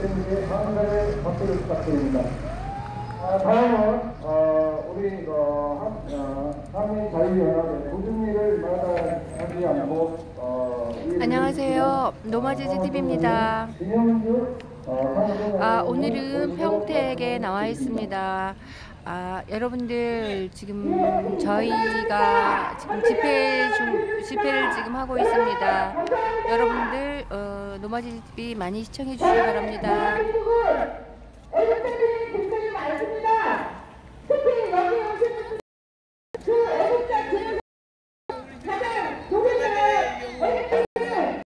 대표님께 감사의 박수를 부탁드립니다. 아, 다음은 어, 우리 어, 한, 어, 한민자유연합의 구준미를 마다하지 않고 어, 이- 안녕하세요. 노마제즈 TV입니다. 김영주 어, 한국의 아, 오늘은 평택에 나와 있습니다. 아, 여러분들 지금 저희가 지금 집회 중 집회를 지금 하고 있습니다. 여러분들 어, 노마제즈 TV 많이 시청해 주시기 바랍니다. 애국자들이 굉장히 많습니다. 특히 여기 오시는 그 애국자 제일 가장 독일의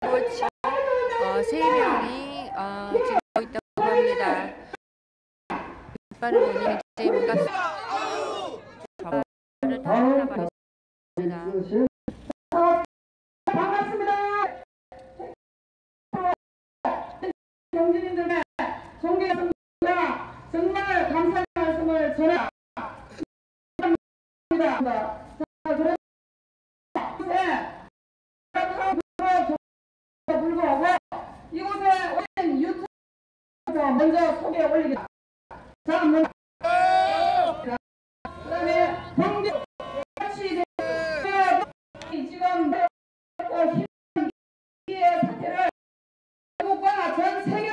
애국자들 세 명이 어, 지금 고 있다고 합니다. 깃발을 보니 굉장히 반갑습니다. 깃발을 다 받았습니다. 반갑습니다. 경진님들의 존경합니다. 정말 감사의 말씀을 전합니다. 먼저 소개 올리겠습니다. 자, 먼저 그 다음에 경기 같이 지금 힘의 사태를 한국과 전 세계